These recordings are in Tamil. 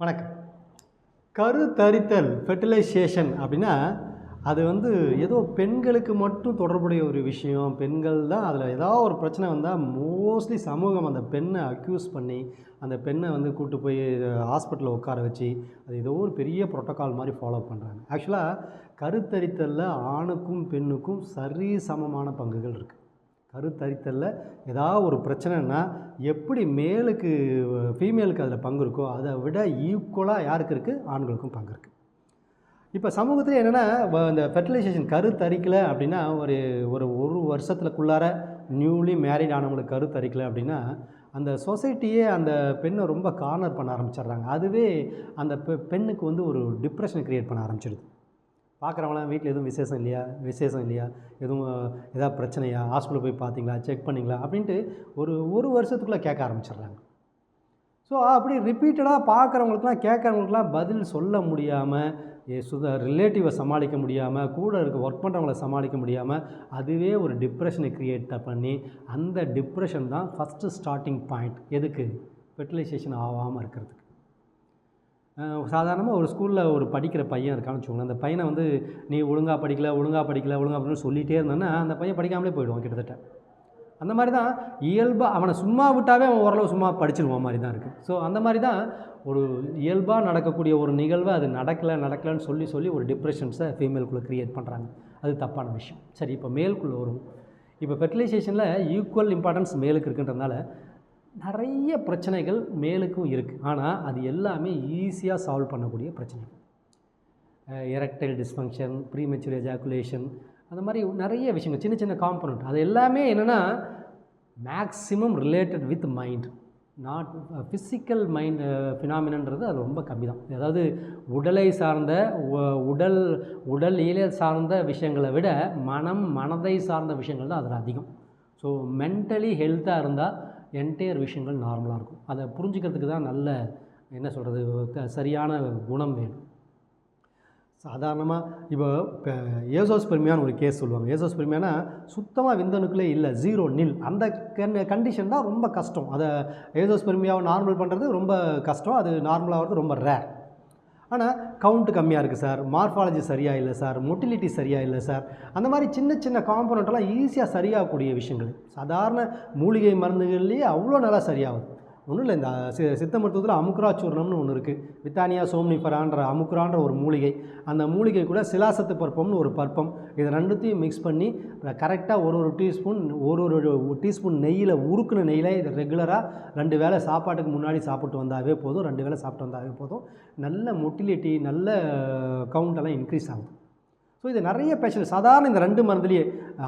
வணக்கம். கருத்தரித்தல் ஃபெர்டிலைசேஷன் அப்படின்னா அது வந்து ஏதோ பெண்களுக்கு மட்டும் தொடர்புடைய ஒரு விஷயம். பெண்கள் தான் அதில் ஏதாவது ஒரு பிரச்சனை வந்தால் மோஸ்ட்லி சமூகம் அந்த பெண்ணை அக்யூஸ் பண்ணி அந்த பெண்ணை வந்து கூப்பிட்டு போய் ஹாஸ்பிட்டலில் உட்கார வச்சு அது ஏதோ ஒரு பெரிய ப்ரோட்டோக்கால் மாதிரி ஃபாலோ பண்ணுறாங்க ஆக்சுவலாக கருத்தரித்தலில் ஆணுக்கும் பெண்ணுக்கும் சரி சமமான பங்குகள் இருக்குது கருத்தரித்தலில். ஏதாவது ஒரு பிரச்சனைனா எப்படி மேலுக்கு ஃபீமேலுக்கு அதில் பங்கு இருக்கோ அதை விட ஈக்குவலாக யாருக்கு இருக்குது ஆண்களுக்கும் பங்கு இருக்குது இப்போ சமூகத்தில் என்னென்னா இந்த ஃபெர்டிலைசேஷன் கருத்தரிக்கலை அப்படின்னா ஒரு ஒரு ஒரு வருஷத்துலக்குள்ளார நியூலி மேரிட் ஆனவங்களுக்கு கருத்தரிக்கலை அப்படின்னா அந்த சொசைட்டியே அந்த பெண்ணை ரொம்ப கார்னர் பண்ண ஆரம்பிச்சிடுறாங்க. அதுவே அந்த பெ பெண்ணுக்கு வந்து ஒரு டிப்ரெஷன் க்ரியேட் பண்ண ஆரம்பிச்சிடுது. பார்க்குறவங்களாம் வீட்டில் எதுவும் விசேஷம் இல்லையா? விசேஷம் இல்லையா? எதுவும் எதாவது பிரச்சனையா? ஹாஸ்பிட்டல் போய் பார்த்தீங்களா? செக் பண்ணிங்களா? அப்படின்ட்டு ஒரு ஒரு வருஷத்துக்குள்ளே கேட்க ஆரம்பிச்சிடுறாங்க. ஸோ அப்படி ரிப்பீட்டடாக பார்க்குறவங்களுக்குலாம் கேட்குறவங்களுக்குலாம் பதில் சொல்ல முடியாமல் சுத ரிலேட்டிவை சமாளிக்க முடியாமல் கூட இருக்க ஒர்க் பண்ணுறவங்கள சமாளிக்க முடியாமல் அதுவே ஒரு டிப்ரெஷனை க்ரியேட் பண்ணி அந்த டிப்ரெஷன் தான் ஃபஸ்ட்டு ஸ்டார்டிங் பாயிண்ட் எதுக்கு? ஃபெர்டிலைசேஷன் ஆகாமல் இருக்கிறதுக்கு. சாதாரணமாக ஒரு ஸ்கூலில் ஒரு படிக்கிற பையன் இருக்கான்னு வச்சுக்கோங்களேன். அந்த பையனை வந்து நீ ஒழுங்காக படிக்கல ஒழுங்காக படிக்கல ஒழுங்காக அப்படின்னு சொல்லிகிட்டே இருந்தேன்னா அந்த பையன் படிக்காமலே போயிடுவான் கிட்டத்தட்ட. அந்த மாதிரி தான் இயல்பாக அவனை சும்மா விட்டாவே அவன் ஓரளவு சும்மா படிச்சிருவான் மாதிரி தான் இருக்குது ஸோ அந்த மாதிரி தான் ஒரு இயல்பாக நடக்கக்கூடிய ஒரு நிகழ்வை அது நடக்கலை நடக்கலைன்னு சொல்லி சொல்லி ஒரு டிப்ரெஷன்ஸை ஃபீமேலுக்குள்ளே க்ரியேட் பண்ணுறாங்க அது தப்பான விஷயம். சரி இப்போ மேலுக்குள்ளே வரும். இப்போ ஃபெர்டிலைசேஷனில் ஈக்குவல் இம்பார்ட்டன்ஸ் மேலுக்கு இருக்குன்றதுனால நிறைய பிரச்சனைகள் மேலுக்கும் இருக்குது ஆனால் அது எல்லாமே ஈஸியாக சால்வ் பண்ணக்கூடிய பிரச்சனைகள். எரக்டைல் டிஸ்ஃபங்க்ஷன் ப்ரீமெச்சூர் எஜாக்குலேஷன் அந்த மாதிரி நிறைய விஷயங்கள் சின்ன சின்ன காம்பனண்ட் அது எல்லாமே என்னென்னா maximum related with mind not physical mind ஃபினாமினன்றது அது ரொம்ப கம்மி தான் அதாவது உடலை சார்ந்த உடல் உடல் இயல் சார்ந்த விஷயங்களை விட மனம் மனதை சார்ந்த விஷயங்கள் தான் அதில் அதிகம். ஸோ மென்டலி ஹெல்த்தாக இருந்தால் என்டையர் விஷயங்கள் நார்மலாக இருக்கும். அதை புரிஞ்சுக்கிறதுக்கு தான் நல்ல என்ன சொல்கிறது சரியான குணம் வேணும். சாதாரணமாக இப்போ இப்போ ஏசோஸ் பெருமையான ஒரு கேஸ் சொல்லுவாங்க. ஏசோஸ் பெருமையானா சுத்தமாக விந்தணுக்களே இல்லை ஜீரோ நில் அந்த கண்டிஷன் தான் ரொம்ப கஷ்டம். அதை ஏசோஸ் பெருமையாவை நார்மல் பண்ணுறது ரொம்ப கஷ்டம். அது நார்மலாகிறது ரொம்ப ரேர் ஆனால் கவுண்ட்டு கம்மியாக இருக்குது சார் மார்ஃபாலஜி சரியாக இல்லை சார் மொட்டிலிட்டி சரியாக இல்லை சார் அந்த மாதிரி சின்ன சின்ன காம்பனண்ட்டெல்லாம் ஈஸியாக சரியாகக்கூடிய விஷயங்கள். சாதாரண மூலிகை மருந்துகள்லேயே அவ்வளோ நல்லா சரியாகுது. ஒன்றும் இல்லை இந்த சி சித்த மருத்துவத்தில் அமுக்ராச்சூர்ணம்னு ஒன்று இருக்குது வித்தானியா சோம்னிஃபரான்ற அமுக்ரான்ற ஒரு மூலிகை. அந்த மூலிகை கூட சிலாசத்து பருப்பம்னு ஒரு பருப்பம். இதை ரெண்டுத்தையும் மிக்ஸ் பண்ணி கரெக்டாக ஒரு ஒரு டீஸ்பூன் ஒரு ஒரு டீஸ்பூன் நெய்யில் உருக்குன நெய்யில் இதை ரெகுலராக ரெண்டு வேளை சாப்பாட்டுக்கு முன்னாடி சாப்பிட்டு வந்தாவே போதும். ரெண்டு வேளை சாப்பிட்டு வந்தாவே போதும். நல்ல மொட்டிலிட்டி நல்ல கவுண்டெல்லாம் இன்க்ரீஸ் ஆகுது ஸோ இது நிறைய பேஷண்ட் சாதாரண இந்த ரெண்டு மருந்துலேயே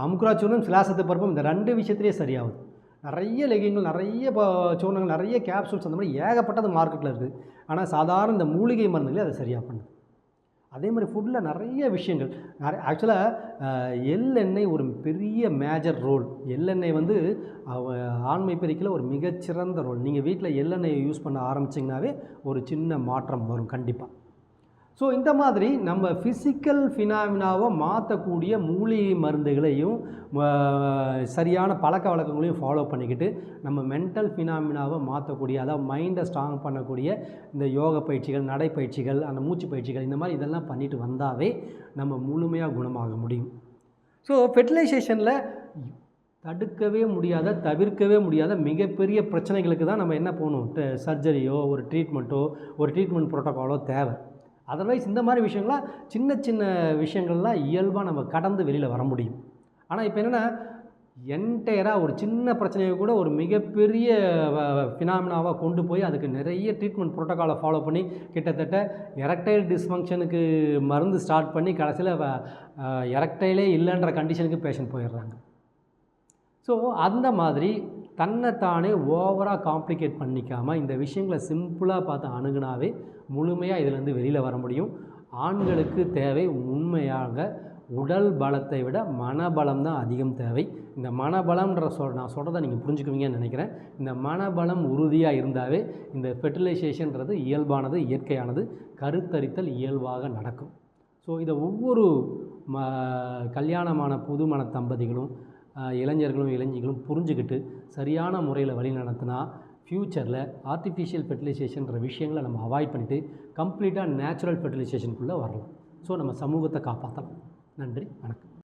அமுக்ராச்சூர்ணம் சிலாசத்து பருப்பம் இந்த ரெண்டு விஷயத்துலேயே சரியாகுது. நிறைய லெகிங்கள் நிறைய சூர்ணங்கள் நிறைய கேப்சூல்ஸ் அந்த மாதிரி ஏகப்பட்டது மார்க்கெட்டில் இருக்குது. ஆனால் சாதாரண இந்த மூலிகை மருந்துகளே அதை சரியாக பண்ணுது அதே மாதிரி ஃபுட்டில் நிறைய விஷயங்கள். நிறைய ஆக்சுவலாக எள்ளெண்ணெய் ஒரு பெரிய மேஜர் ரோல் எள்ளெண்ணெய் வந்து ஆண்மை பெருக்கில் ஒரு மிகச்சிறந்த ரோல் நீங்கள் வீட்டில் எள்ளெண்ணெயை யூஸ் பண்ண ஆரம்பிச்சிங்கனாவே ஒரு சின்ன மாற்றம் வரும் கண்டிப்பாக ஸோ இந்த மாதிரி நம்ம ஃபிசிக்கல் ஃபினாமினாவை மாற்றக்கூடிய மூலிகை மருந்துகளையும் சரியான பழக்க வழக்கங்களையும் ஃபாலோ பண்ணிக்கிட்டு நம்ம மென்டல் ஃபினாமினாவை மாற்றக்கூடிய அதாவது மைண்டை ஸ்ட்ராங் பண்ணக்கூடிய இந்த யோக பயிற்சிகள் நடைப்பயிற்சிகள் அந்த மூச்சு பயிற்சிகள் இந்த மாதிரி இதெல்லாம் பண்ணிட்டு வந்தாவே நம்ம முழுமையாக குணமாக முடியும். ஸோ ஃபெர்டிலைசேஷனில் தடுக்கவே முடியாத தவிர்க்கவே முடியாத மிகப்பெரிய பிரச்சனைகளுக்கு தான் நம்ம என்ன போகணும்? சர்ஜரியோ ஒரு ட்ரீட்மெண்ட்டோ ஒரு ட்ரீட்மெண்ட் ப்ரோட்டோக்காலோ தேவை. அதர்வைஸ் இந்த மாதிரி விஷயங்கள்லாம் சின்ன சின்ன விஷயங்கள்லாம் இயல்பாக நம்ம கடந்து வெளியில் வர முடியும். ஆனால் இப்போ என்னென்னா என்டையராக ஒரு சின்ன பிரச்சனையை கூட ஒரு மிகப்பெரிய ஃபினாமினாவாக கொண்டு போய் அதுக்கு நிறைய ட்ரீட்மெண்ட் ப்ரோட்டோக்காலை ஃபாலோ பண்ணி கிட்டத்தட்ட எரக்டைல் டிஸ்ஃபங்க்ஷனுக்கு மருந்து ஸ்டார்ட் பண்ணி கடைசியில் எரக்டைலே இல்லைன்ற கண்டிஷனுக்கு பேஷண்ட் போயிடுறாங்க. ஸோ அந்த மாதிரி தன்னைத்தானே ஓவராக காம்ப்ளிகேட் பண்ணிக்காமல் இந்த விஷயங்களை சிம்பிளாக பார்த்து அணுகுனாவே முழுமையாக இதிலேருந்து வெளியில் வர முடியும். ஆண்களுக்கு தேவை உண்மையாக உடல் பலத்தை விட மனபலம் தான் அதிகம் தேவை. இந்த மனபலம்ன்ற சொல் நான் சொல்கிறத நீங்கள் புரிஞ்சுக்குவீங்கன்னு நினைக்கிறேன். இந்த மனபலம் உறுதியாக இருந்தாவே இந்த ஃபெர்டிலைசேஷன்றது இயல்பானது இயற்கையானது கருத்தரித்தல் இயல்பாக நடக்கும். ஸோ இதை ஒவ்வொரு ம கல்யாணமான புதுமண தம்பதிகளும் இளைஞர்களும் இளைஞர்களும் புரிஞ்சுக்கிட்டு சரியான முறையில் வழி நடத்தினா ஃப்யூச்சரில் ஆர்டிஃபிஷியல் ஃபெர்டிலைசேஷன்ற விஷயங்களை நம்ம அவாய்ட் பண்ணிவிட்டு கம்ப்ளீட்டாக நேச்சுரல் ஃபெர்டிலைசேஷனுக்குள்ளே வரலாம். ஸோ நம்ம சமூகத்தை காப்பாற்றலாம் நன்றி வணக்கம்.